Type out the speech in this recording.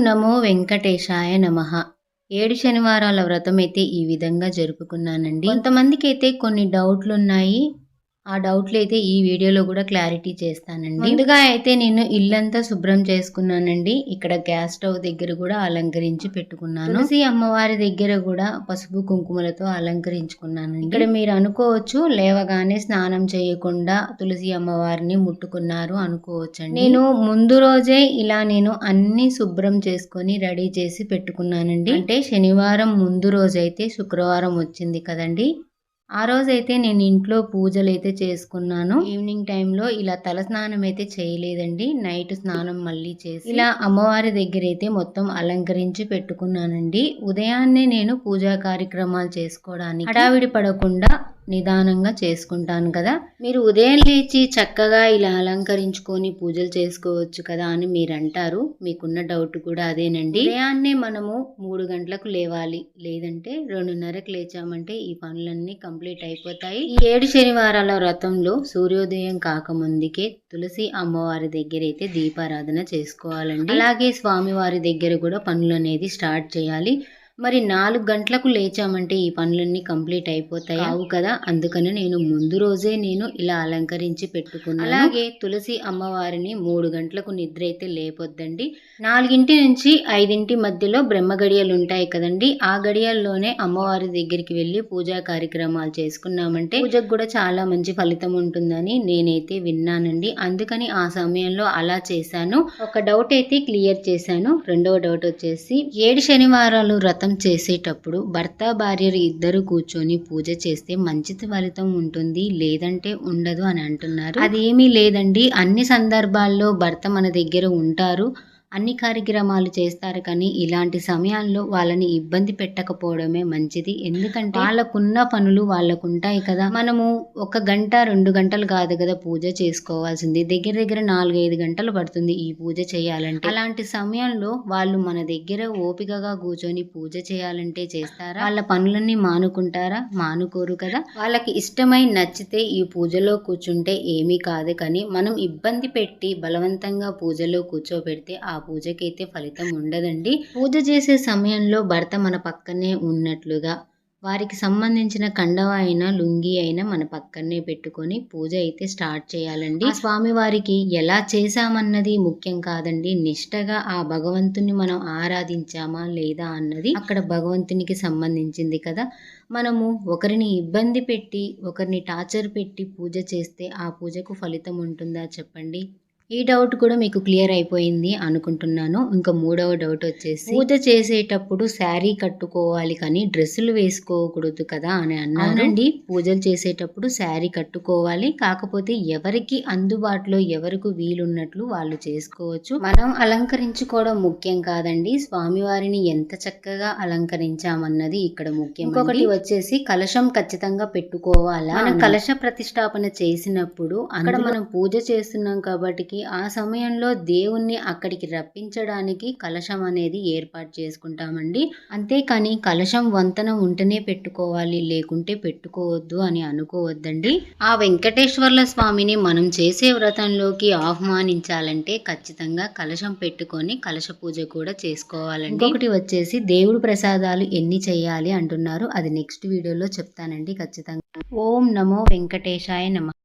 నమో వెంకటేశాయ నమ. ఏడు శనివారాల వ్రతం అయితే ఈ విధంగా జరుపుకున్నానండి. కొంతమందికి అయితే కొన్ని డౌట్లు ఉన్నాయి ఆ డౌట్లు అయితే ఈ వీడియోలో కూడా క్లారిటీ చేస్తానండి. ముందుగా అయితే నేను ఇల్లంతా శుభ్రం చేసుకున్నానండి. ఇక్కడ గ్యాస్ స్టవ్ దగ్గర కూడా అలంకరించి పెట్టుకున్నాను. తులసి అమ్మవారి దగ్గర కూడా పసుపు కుంకుమలతో అలంకరించుకున్నాను ఇక్కడ మీరు అనుకోవచ్చు లేవగానే స్నానం చేయకుండా తులసి అమ్మవారిని ముట్టుకున్నారు అనుకోవచ్చండి. నేను ముందు రోజే ఇలా నేను అన్ని శుభ్రం చేసుకొని రెడీ చేసి పెట్టుకున్నానండి. అంటే శనివారం ముందు రోజైతే శుక్రవారం వచ్చింది కదండి. ఆ రోజైతే నేను ఇంట్లో పూజలు అయితే చేసుకున్నాను. ఈవినింగ్ టైంలో ఇలా తల స్నానం అయితే చేయలేదండి. నైట్ స్నానం మళ్ళీ చేసి ఇలా అమ్మవారి దగ్గర అయితే మొత్తం అలంకరించి పెట్టుకున్నానండి. ఉదయాన్నే నేను పూజా కార్యక్రమాలు చేసుకోవడానికి హడావిడి పడకుండా నిదానంగా చేసుకుంటాను కదా. మీరు ఉదయం లేచి చక్కగా ఇలా అలంకరించుకొని పూజలు చేసుకోవచ్చు కదా అని మీరు అంటారు మీకున్న డౌట్ కూడా అదేనండి. ఉదయాన్నే మనము మూడు గంటలకు లేవాలి. లేదంటే రెండున్నరకు లేచామంటే ఈ పనులన్నీ కంప్లీట్ అయిపోతాయి. ఈ ఏడు శనివారాల వ్రతంలో సూర్యోదయం కాకముందుకే తులసి అమ్మవారి దగ్గర అయితే దీపారాధన చేసుకోవాలండి. అలాగే స్వామివారి దగ్గర కూడా పనులు అనేది స్టార్ట్ చేయాలి. మరి నాలుగు గంటలకు లేచామంటే ఈ పనులన్నీ కంప్లీట్ అయిపోతాయి? అవు కదా. అందుకని నేను ముందు రోజే నేను ఇలా అలంకరించి పెట్టుకున్నాను. అలాగే. తులసి అమ్మవారిని మూడు గంటలకు నిద్ర అయితే లేపొద్దండి. నాలుగింటి నుంచి ఐదింటి మధ్యలో బ్రహ్మ గడియలు ఉంటాయి కదండి. ఆ గడియల్లోనే అమ్మవారి దగ్గరికి వెళ్ళి పూజా కార్యక్రమాలు చేసుకున్నామంటే పూజకు కూడా చాలా మంచి ఫలితం ఉంటుందని నేనైతే విన్నానండి. అందుకని ఆ సమయంలో అలా చేశాను. ఒక డౌట్ అయితే క్లియర్ చేశాను. రెండవ డౌట్ వచ్చేసి ఏడు శనివారాలు వ్రతం చేసేటప్పుడు భర్త భార్యలు ఇద్దరు కూర్చొని పూజ చేస్తే మంచి ఫలితం ఉంటుంది లేదంటే ఉండదు అని అంటున్నారు. అది ఏమీ లేదండి. అన్ని సందర్భాల్లో భర్త మన దగ్గర ఉంటారు. అన్ని కార్యక్రమాలు చేస్తారు కానీ ఇలాంటి సమయాల్లో వాళ్ళని ఇబ్బంది పెట్టకపోవడమే మంచిది. ఎందుకంటే వాళ్ళకున్న పనులు వాళ్ళకు ఉంటాయి కదా. మనము ఒక గంట రెండు గంటలు కాదు కదా పూజ చేసుకోవాల్సింది. దగ్గర దగ్గర నాలుగైదు గంటలు పడుతుంది ఈ పూజ చేయాలంటే. అలాంటి సమయంలో వాళ్ళు మన దగ్గర ఓపికగా కూర్చొని పూజ చేయాలంటే చేస్తారా? వాళ్ళ పనులన్నీ మానుకుంటారా? మానుకోరు కదా. వాళ్ళకి ఇష్టమై నచ్చితే ఈ పూజలో కూర్చుంటే ఏమీ కాదు. కానీ మనం ఇబ్బంది పెట్టి బలవంతంగా పూజలో కూర్చోబెడితే ఆ పూజకైతే ఫలితం ఉండదండి. పూజ చేసే సమయంలో భర్త మన పక్కనే ఉన్నట్లుగా వారికి సంబంధించిన కండవ అయినా లుంగి అయినా మన పక్కనే పెట్టుకొని పూజ అయితే స్టార్ట్ చేయాలండి. స్వామి వారికి ఎలా చేశామన్నది ముఖ్యం కాదండి. నిష్టగా ఆ భగవంతుని మనం ఆరాధించామా లేదా అన్నది అక్కడ భగవంతునికి సంబంధించింది కదా. మనము ఒకరిని ఇబ్బంది పెట్టి ఒకరిని టార్చర్ పెట్టి పూజ చేస్తే ఆ పూజకు ఫలితం ఉంటుందా చెప్పండి? ఈ డౌట్ కూడా మీకు క్లియర్ అయిపోయింది అనుకుంటున్నాను. ఇంకా మూడవ డౌట్ వచ్చేసి పూజ చేసేటప్పుడు శారీ కట్టుకోవాలి కానీ డ్రెస్సులు వేసుకోకూడదు కదా అని అన్నానండి పూజలు చేసేటప్పుడు శారీ కట్టుకోవాలి. కాకపోతే ఎవరికి అందుబాటులో ఎవరికి వీలున్నట్లు వాళ్ళు చేసుకోవచ్చు. మనం అలంకరించుకోవడం ముఖ్యం కాదండి. స్వామివారిని ఎంత చక్కగా అలంకరించామన్నది ఇక్కడ ముఖ్యం ఇంకొకటి వచ్చేసి కలశం ఖచ్చితంగా పెట్టుకోవాలా? మనం కలశ ప్రతిష్టాపన చేసినప్పుడు అక్కడ మనం పూజ చేస్తున్నాం కాబట్టి ఆ సమయంలో దేవుణ్ణి అక్కడికి రప్పించడానికి కలశం అనేది ఏర్పాటు చేసుకుంటామండి. అంతేకాని కలశం వంతన ఉంటేనే పెట్టుకోవాలి లేకుంటే పెట్టుకోవద్దు అని అనుకోవద్దండి. ఆ వెంకటేశ్వర్ల స్వామిని మనం చేసే వ్రతంలోకి ఆహ్వానించాలంటే ఖచ్చితంగా కలశం పెట్టుకొని కలశ పూజ కూడా చేసుకోవాలండి. ఒకటి వచ్చేసి దేవుడు ప్రసాదాలు ఎన్ని చేయాలి అంటున్నారు. అది నెక్స్ట్ వీడియోలో చెప్తానండి ఖచ్చితంగా. ఓం నమో వెంకటేశాయ నమ.